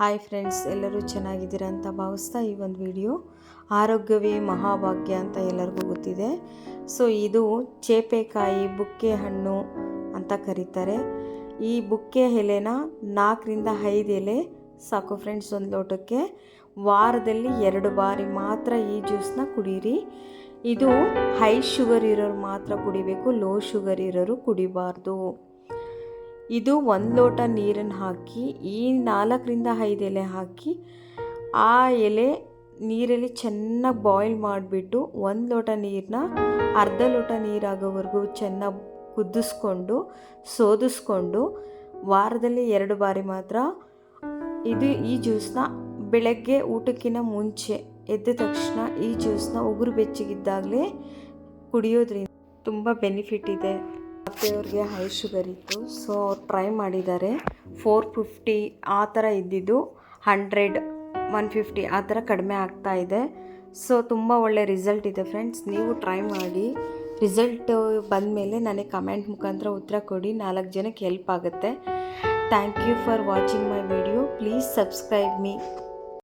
Hi friends, ಎಲ್ಲರೂ ಚೆನ್ನಾಗಿದ್ದೀರಾ ಅಂತ ಭಾವಿಸ್ತಾ ಈ ಒಂದು ವಿಡಿಯೋ. ಆರೋಗ್ಯವೇ ಮಹಾಭಾಗ್ಯ ಅಂತ ಎಲ್ಲರಿಗೂ ಗೊತ್ತಿದೆ. ಸೊ ಇದು ಚೇಪೆಕಾಯಿ ಬುಕ್ಕೆ ಹಣ್ಣು ಅಂತ ಕರೀತಾರೆ. ಈ ಬುಕ್ಕೆ ಎಲೆನ ನಾಲ್ಕರಿಂದ ಐದು ಎಲೆ, ಸಾಕು ಫ್ರೆಂಡ್ಸ್, ಒಂದು ಲೋಟಕ್ಕೆ. ವಾರದಲ್ಲಿ ಎರಡು ಬಾರಿ ಮಾತ್ರ ಈ ಜ್ಯೂಸನ್ನ ಕುಡೀರಿ. ಇದು ಹೈ ಶುಗರ್ ಇರೋರು ಮಾತ್ರ ಕುಡಿಬೇಕು, ಲೋ ಶುಗರ್ ಇರೋರು ಕುಡಿಬಾರ್ದು. ಇದು ಒಂದು ಲೋಟ ನೀರನ್ನು ಹಾಕಿ, ಈ ನಾಲ್ಕರಿಂದ ಐದು ಎಲೆ ಹಾಕಿ, ಆ ಎಲೆ ನೀರಲ್ಲಿ ಚೆನ್ನಾಗಿ ಬಾಯ್ಲ್ ಮಾಡಿಬಿಟ್ಟು ಒಂದು ಲೋಟ ನೀರನ್ನ ಅರ್ಧ ಲೋಟ ನೀರಾಗೋವರೆಗೂ ಚೆನ್ನಾಗಿ ಕುದಿಸ್ಕೊಂಡು, ಸೋದಿಸ್ಕೊಂಡು ವಾರದಲ್ಲಿ ಎರಡು ಬಾರಿ ಮಾತ್ರ ಇದು ಈ ಜ್ಯೂಸನ್ನ ಬೆಳಗ್ಗೆ ಊಟಕ್ಕಿಂತ ಮುಂಚೆ ಎದ್ದ ತಕ್ಷಣ ಈ ಜ್ಯೂಸನ್ನ ಉಗುರು ಬೆಚ್ಚಗಿದ್ದಾಗಲೇ ಕುಡಿಯೋದ್ರಿಂದ ತುಂಬ ಬೆನಿಫಿಟ್ ಇದೆ. ಅತ್ತೆಯವ್ರಿಗೆ ಹೈ ಶುಗರ್ ಇತ್ತು. ಸೊ ಟ್ರೈ ಮಾಡಿದ್ದಾರೆ. ಫೋರ್ ಫಿಫ್ಟಿ ಆ ಥರ ಇದ್ದಿದ್ದು. ಹಂಡ್ರೆಡ್ ಒನ್ ಫಿಫ್ಟಿ ಆ ಥರ ಕಡಿಮೆ ಆಗ್ತಾ ಇದೆ. ಸೊ ತುಂಬ ಒಳ್ಳೆ ರಿಸಲ್ಟ್ ಇದೆ ಫ್ರೆಂಡ್ಸ್ ನೀವು ಟ್ರೈ ಮಾಡಿ. ರಿಸಲ್ಟ್ ಬಂದಮೇಲೆ ನನಗೆ ಕಮೆಂಟ್ ಮುಖಾಂತರ ಉತ್ತರ ಕೊಡಿ. ನಾಲ್ಕು ಜನಕ್ಕೆ ಹೆಲ್ಪ್ ಆಗುತ್ತೆ. Thank you for watching my video please subscribe me